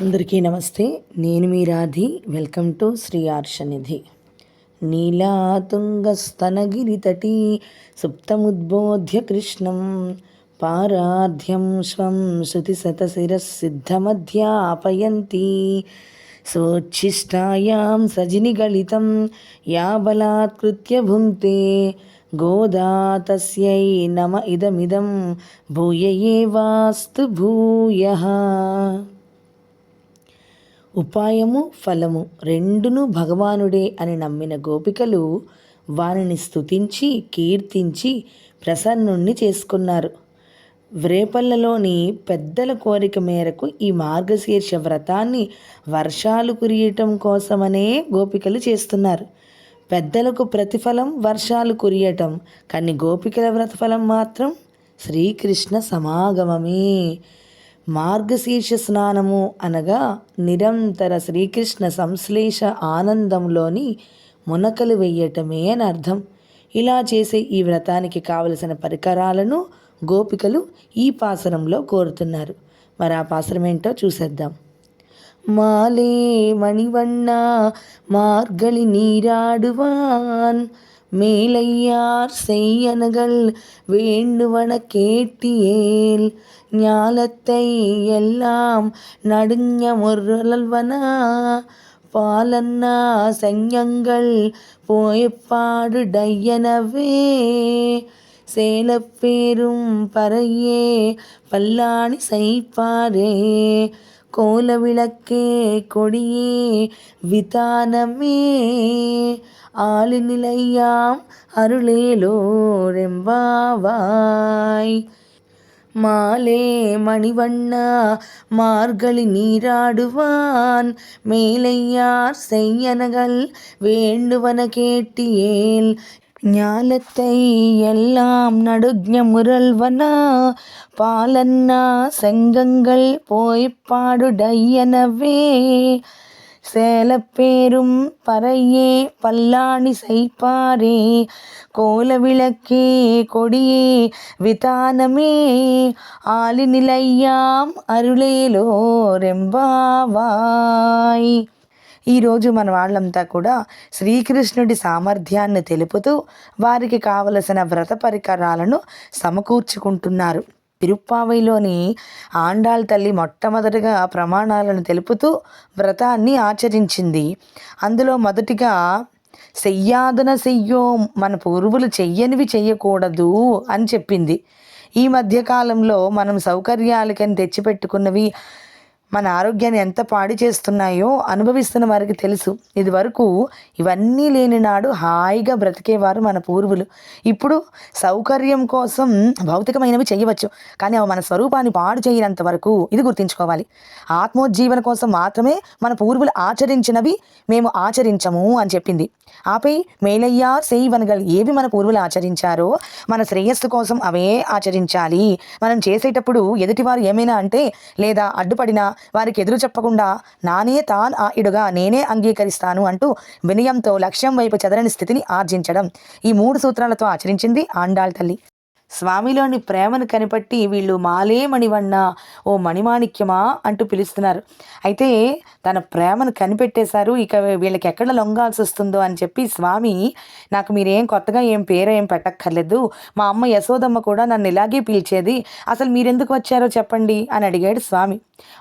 అందరికీ నమస్తే. నేను మీ Radhi. Welcome to Shri Arshanidhi. నీలాతుంగస్తనగిరితటీ సుప్తముద్బోధ్య కృష్ణం. పారాధ్యం స్వం శృతిశతశిరసిద్ధమధ్యాపయంతి సోచ్ఛిష్టాయాం సజినిగళితం యా బలాత్కృత్య భుంక్తే. గోదా తస్యై నమ ఇదమిదం. భూయ ఏవాస్తు భూయ. ఉపాయము ఫలము రెండును భగవానుడే అని నమ్మిన గోపికలు వారిని స్తుతించి కీర్తించి ప్రసన్నుణ్ణి చేసుకున్నారు. వ్రేపల్లలోని పెద్దల కోరిక మేరకు ఈ మార్గశీర్ష వ్రతాన్ని వర్షాలు కురియటం కోసమనే గోపికలు చేస్తున్నారు. పెద్దలకు ప్రతిఫలం వర్షాలు కురియటం కానీ గోపికల వ్రతఫలం మాత్రం శ్రీకృష్ణ సమాగమమే. మార్గశీర్ష స్నానము అనగా నిరంతర శ్రీకృష్ణ సంశ్లేష ఆనందంలోని మునకలు వెయ్యటమే అని అర్థం ఇలా చేసే ఈ వ్రతానికి కావలసిన పరికరాలను గోపికలు ఈ పాసరంలో కోరుతున్నారు మరి ఆ పాసరం ఏంటో చూసేద్దాం மாலே மணிவண்ணா மார்கழி நீராடுவான் மேலையார் செய்யனகள் வேண்டுவன கேட்டியேல் ஞாலத்தை எல்லாம் நடுங்க முரல்வனா? பாலன்னா செஞ்சங்கள் போயப்பாடு டையனவே? சேலப்பேரும் பறையே பல்லாணி செய்ப்பாரே? கோல விளக்கே கொடியே விதானமே? ஆளுநிலையாம் அருளேலோரெம்பாவாய். மாலே மணிவண்ணா மார்கழி நீராடுவான். மேலையார் செய்யனகள் வேண்டுவன கேட்டியேல். ஞாலத்தை எல்லாம் நடுஞ முரல்வனா. பாலன்னா செங்கங்கள் போய்ப்பாடுடையனவே சேலப்பேரும் பறையே பல்லாணி சைப்பாரே கோல விளக்கே கொடியே விதானமே ఆలినిలయ్యాం అరుళేలో రెంబావాయ్ ఈరోజు మన వాళ్ళంతా కూడా శ్రీకృష్ణుడి సామర్థ్యాన్ని తెలుపుతూ వారికి కావలసిన వ్రత పరికరాలను సమకూర్చుకుంటున్నారు తిరుప్పావైలోని ఆండాల్ తల్లి మొట్టమొదటిగా ప్రమాణాలను తెలుపుతూ వ్రతాన్ని ఆచరించింది. అందులో మొదటిగా చెయ్యాదన చెయ్యో మన పూర్వులు చెయ్యనివి చెయ్యకూడదు అని చెప్పింది. ఈ మధ్యకాలంలో మనం సౌకర్యాలకని తెచ్చిపెట్టుకున్నవి మన ఆరోగ్యాన్ని ఎంత పాడి చేస్తున్నాయో అనుభవిస్తున్న వారికి తెలుసు. ఇది వరకు ఇవన్నీ లేని నాడు హాయిగా బ్రతికేవారు మన పూర్వులు. ఇప్పుడు సౌకర్యం కోసం భౌతికమైనవి చేయవచ్చు. కానీ అవి మన స్వరూపాన్ని పాడు చేయనంత వరకు ఇది గుర్తుంచుకోవాలి. ఆత్మోజ్జీవన కోసం మాత్రమే మన పూర్వులు ఆచరించినవి మేము ఆచరించము అని చెప్పింది. ఆపై మేలయ్యా సేవనగల్ ఏవి మన పూర్వులు ఆచరించారో మన శ్రేయస్సు కోసం అవే ఆచరించాలి. మనం చేసేటప్పుడు ఎదుటివారు ఏమైనా అంటే లేదా అడ్డుపడినా వారికి ఎదురు చెప్పకుండా నానే తాన్ ఆ ఇడుగా నేనే అంగీకరిస్తాను అంటూ వినయంతో లక్ష్యం వైపు చెదరని స్థితిని ఆర్జించడం ఈ మూడు సూత్రాలతో ఆచరించింది ఆండాళ్ తల్లి. స్వామిలోని ప్రేమను కనిపట్టి వీళ్ళు మాలే మణివన్న ఓ మణిమాణిక్యమా అంటూ పిలుస్తున్నారు. అయితే తన ప్రేమను కనిపెట్టేశారు ఇక వీళ్ళకి ఎక్కడ లొంగాల్సి వస్తుందో అని చెప్పి స్వామి నాకు మీరేం కొత్తగా ఏం పేరు ఏం పెట్టక్కర్లేదు మా అమ్మ యశోదమ్మ కూడా నన్ను ఇలాగే పిలిచేది అసలు మీరెందుకు వచ్చారో చెప్పండి అని అడిగాడు స్వామి.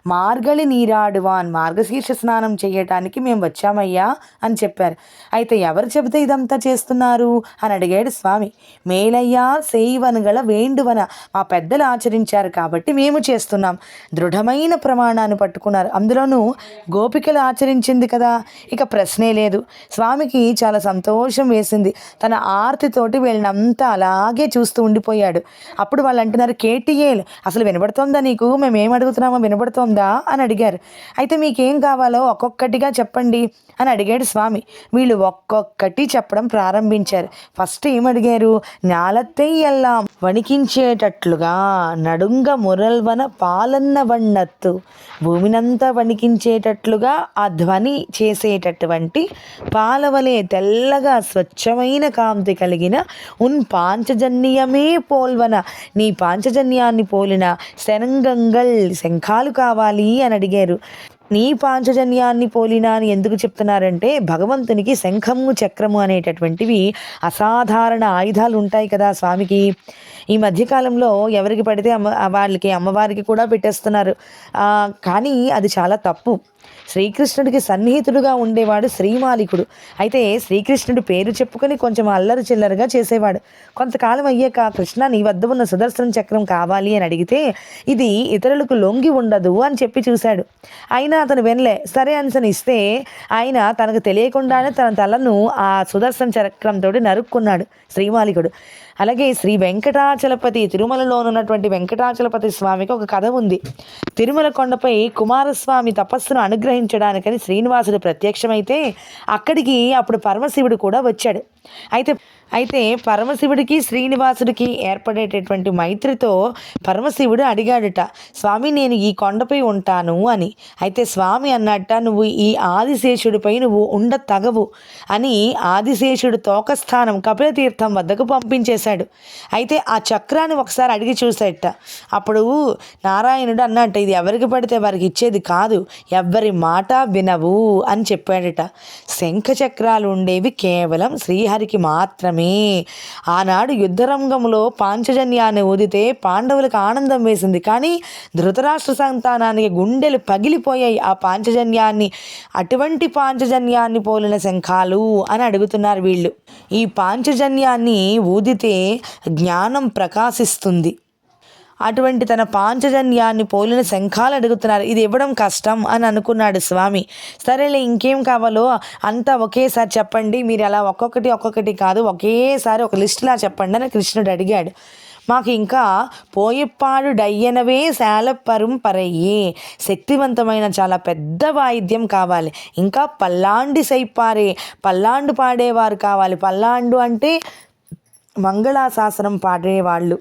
మార్గళి నీరాడువాన్ మార్గశీర్ష స్నానం చేయటానికి మేము వచ్చామయ్యా అని చెప్పారు. అయితే ఎవరు చెబితే ఇదంతా చేస్తున్నారు? అని అడిగాడు స్వామి. మేలయ్యా సేవనగల వేండువన మా పెద్దలు ఆచరించారు కాబట్టి మేము చేస్తున్నాం. దృఢమైన ప్రమాణాన్ని పట్టుకున్నారు. అందులోనూ గోపికలు ఆచరించింది కదా? ఇక ప్రశ్నే లేదు. స్వామికి చాలా సంతోషం వేసింది. తన ఆర్తితోటి వీళ్ళనంతా అలాగే చూస్తూ ఉండిపోయాడు. అప్పుడు వాళ్ళు అంటున్నారు కేటీఏలు అసలు వినబడుతోందా నీకు? మేము ఏం అడుగుతున్నామో కనబడుతోందా అని అడిగారు. అయితే మీకేం కావాలో ఒక్కొక్కటిగా చెప్పండి అని అడిగాడు స్వామి. వీళ్ళు ఒక్కొక్కటి చెప్పడం ప్రారంభించారు. ఫస్ట్ ఏమడిగారు? నాలత్తెయ్యల్లాం వణికించేటట్లుగా నడుంగ మురల్వన పాలన్న వన్నత్తు. భూమినంతా వణికించేటట్లుగా ఆ ధ్వని చేసేటటువంటి పాలవలే తెల్లగా స్వచ్ఛమైన కాంతి కలిగిన ఉన్ పాంచజన్యమే పోల్వన. నీ పాంచజన్యాన్ని పోలిన శనంగంగల్ శంఖాలు కావాలి అని అడిగారు. నీ పాంచజన్యాన్ని పోలినా అని ఎందుకు చెప్తున్నారంటే భగవంతునికి శంఖము చక్రము అనేటటువంటివి అసాధారణ ఆయుధాలు ఉంటాయి కదా స్వామికి. ఈ మధ్యకాలంలో ఎవరికి పడితే అమ్మ వాళ్ళకి అమ్మవారికి కూడా పెట్టేస్తున్నారు. కానీ అది చాలా తప్పు. శ్రీకృష్ణుడికి సన్నిహితుడుగా ఉండేవాడు శ్రీమాలికుడు అయితే శ్రీకృష్ణుడి పేరు చెప్పుకొని కొంచెం అల్లరి చిల్లరగా చేసేవాడు. కొంతకాలం అయ్యాక కృష్ణ నీ వద్ద ఉన్న సుదర్శన చక్రం కావాలి అని అడిగితే ఇది ఇతరులకు లొంగి ఉండదు అని చెప్పి చూశాడు. అయినా అతను వినలే. సరే అనిసని ఇస్తే ఆయన తనకు తెలియకుండానే తన తలను ఆ సుదర్శన చక్రంతో నరుక్కున్నాడు శ్రీమాలికుడు అలాగే శ్రీ వెంకటాచలపతి తిరుమలలోనున్నటువంటి వెంకటాచలపతి స్వామికి ఒక కథ ఉంది. తిరుమల కొండపై కుమారస్వామి తపస్సును అనుగ్రహించడానికని శ్రీనివాసుడు ప్రత్యక్షమైతే అక్కడికి అప్పుడు పరమశివుడు కూడా వచ్చాడు. అయితే అయితే పరమశివుడికి శ్రీనివాసుడికి ఏర్పడేటటువంటి మైత్రితో పరమశివుడు అడిగాడట స్వామి నేను ఈ కొండపై ఉంటాను అని. అయితే స్వామి అన్నట్ట నువ్వు ఈ ఆదిశేషుడిపై నువ్వు ఉండ తగవు అని ఆదిశేషుడు తోకస్థానం కపిలతీర్థం వద్దకు పంపించేశాడు. అయితే ఆ చక్రాన్ని ఒకసారి అడిగి చూసేట. అప్పుడు నారాయణుడు అన్నట్టు ఇది ఎవరికి పడితే వారికి ఇచ్చేది కాదు ఎవ్వరి మాట వినవు అని చెప్పాడట. శంఖ చక్రాలు ఉండేవి కేవలం శ్రీహరికి మాత్రమే. ఆనాడు యుద్ధరంగంలో పాంచజన్యాన్ని ఊదితే పాండవులకు ఆనందం వేసింది. కానీ ధృతరాష్ట్ర సంతానానికి గుండెలు పగిలిపోయాయి ఆ పాంచజన్యాన్ని. అటువంటి పాంచజన్యాన్ని పోలిన శంఖాలు అని అడుగుతున్నారు వీళ్ళు. ఈ పాంచజన్యాన్ని ఊదితే జ్ఞానం ప్రకాశిస్తుంది. అటువంటి తన పాంచజన్యాన్ని పోలిన శంఖాలు అడుగుతున్నారు. ఇది ఇవ్వడం కష్టం అని అనుకున్నాడు స్వామి. సరేలే ఇంకేం కావాలో అంతా ఒకేసారి చెప్పండి. మీరు అలా ఒక్కొక్కటి ఒక్కొక్కటి కాదు ఒకేసారి ఒక లిస్టులా చెప్పండి అని కృష్ణుడు అడిగాడు. మాకు ఇంకా పోయిప్పాడు డయ్యనవే శాలపరం పరయ్యే. శక్తివంతమైన చాలా పెద్ద వాయిద్యం కావాలి. ఇంకా పల్లాండి సైపారే. పల్లాండు పాడేవారు కావాలి. పల్లాండు అంటే మంగళాశాసనం పాడేవాళ్ళు.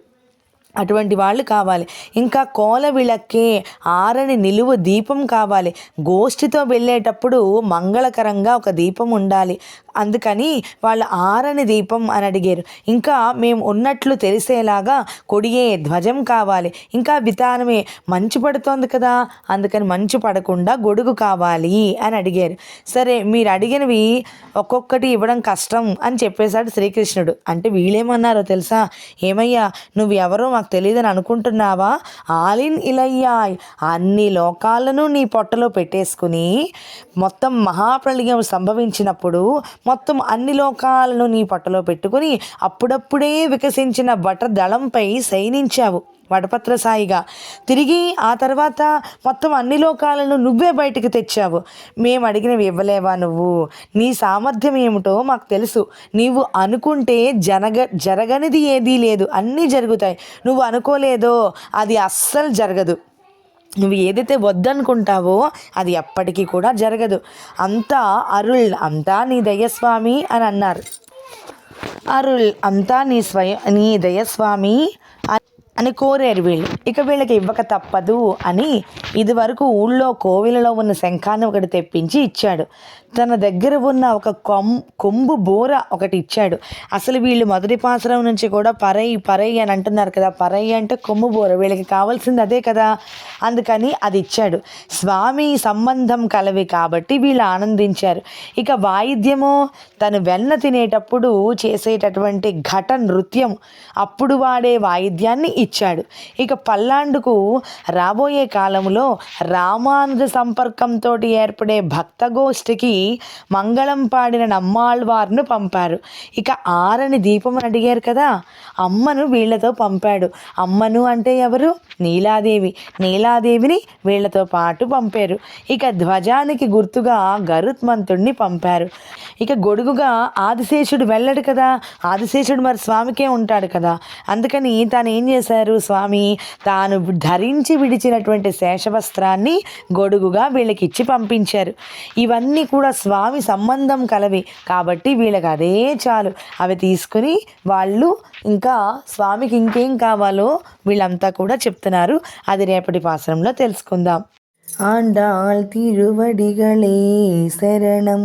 అటువంటి వాళ్ళు కావాలి. ఇంకా కోల విளక్కే ఆరని నిలువు దీపం కావాలి. గోష్ఠితో వెళ్ళేటప్పుడు మంగళకరంగా ఒక దీపం ఉండాలి. అందుకని వాళ్ళు ఆరని దీపం అని అడిగారు. ఇంకా మేము ఉన్నట్లు తెలిసేలాగా కొడియే ధ్వజం కావాలి. ఇంకా విధానమే మంచు పడుతోంది కదా అందుకని మంచు పడకుండా గొడుగు కావాలి అని అడిగారు. సరే మీరు అడిగినవి ఒక్కొక్కటి ఇవ్వడం కష్టం అని చెప్పేశాడు శ్రీకృష్ణుడు. అంటే వీళ్ళేమన్నారో తెలుసా? ఏమయ్యా నువ్వు ఎవరో మాకు నాకు తెలియదని అనుకుంటున్నావా? ఆలిన్ ఇలయ్యాయ్. అన్ని లోకాలను నీ పొట్టలో పెట్టేసుకుని మొత్తం మహాప్రళయం సంభవించినప్పుడు మొత్తం అన్ని లోకాలను నీ పట్టలో పెట్టుకుని అప్పుడప్పుడే వికసించిన బట దళంపై శయనించావు వడపత్ర సాయిగా తిరిగి ఆ తర్వాత మొత్తం అన్ని లోకాలను నువ్వే బయటికి తెచ్చావు. మేము అడిగినవి ఇవ్వలేవా నువ్వు? నీ సామర్థ్యం ఏమిటో మాకు తెలుసు. నీవు అనుకుంటే జనగ జరగనిది ఏదీ లేదు. అన్నీ జరుగుతాయి. నువ్వు అనుకోలేదో అది అస్సలు జరగదు. నువ్వు ఏదైతే వద్దనుకుంటావో అది ఎప్పటికీ కూడా జరగదు. అంతా అరుళ్ అంతా నీ దయస్వామి అని అన్నారు. అరుళ్ అంతా నీ స్వయం నీ దయస్వామి అని కోరారు వీళ్ళు. ఇక వీళ్ళకి ఇవ్వక తప్పదు అని ఇదివరకు ఊళ్ళో కోవిలలో ఉన్న శంఖాన్ని ఒకటి తెప్పించి ఇచ్చాడు. తన దగ్గర ఉన్న ఒక కొమ్ కొంబు బోర ఒకటి ఇచ్చాడు. అసలు వీళ్ళు మొదటి పాసరం నుంచి కూడా పరై పరై అని అంటున్నారు కదా పరై అంటే కొమ్ము బోర. వీళ్ళకి కావాల్సింది అదే కదా. అందుకని అది ఇచ్చాడు. స్వామి సంబంధం కలవి కాబట్టి వీళ్ళు ఆనందించారు. ఇక వాయిద్యము తను వెన్న తినేటప్పుడు చేసేటటువంటి ఘట నృత్యం అప్పుడు వాడే వాయిద్యాన్ని ఇచ్చాడు. ఇక పల్లాండుకు రాబోయే కాలంలో రామానుజ సంపర్కంతో ఏర్పడే భక్తగోష్ఠికి మంగళం పాడిన నమ్మాళ్వార్ను పంపారు. ఇక ఆరని దీపం అడిగారు కదా అమ్మను వీళ్ళతో పంపాడు. అమ్మను అంటే ఎవరు? నీలాదేవి. నీలాదేవిని వీళ్ళతో పాటు పంపారు. ఇక ధ్వజానికి గుర్తుగా గరుత్మంతుడిని పంపారు. ఇక గొడుగుగా ఆదిశేషుడు వెళ్ళడు కదా ఆదిశేషుడు మరి స్వామికే ఉంటాడు కదా. అందుకని తాను ఏం చేశారు స్వామి. తాను ధరించి విడిచినటువంటి శేషవస్త్రాన్ని గొడుగుగా వీళ్ళకి ఇచ్చి పంపించారు. ఇవన్నీ కూడా స్వామి సంబంధం కలవి. కాబట్టి వీళ్ళకి అదే చాలు. అవి తీసుకుని వాళ్ళు ఇంకా స్వామికి ఇంకేం కావాలో వీళ్ళంతా కూడా చెప్తున్నారు. అది రేపటి పాసరంలో తెలుసుకుందాం. ఆండాల్ తిరువడిగళే శరణం.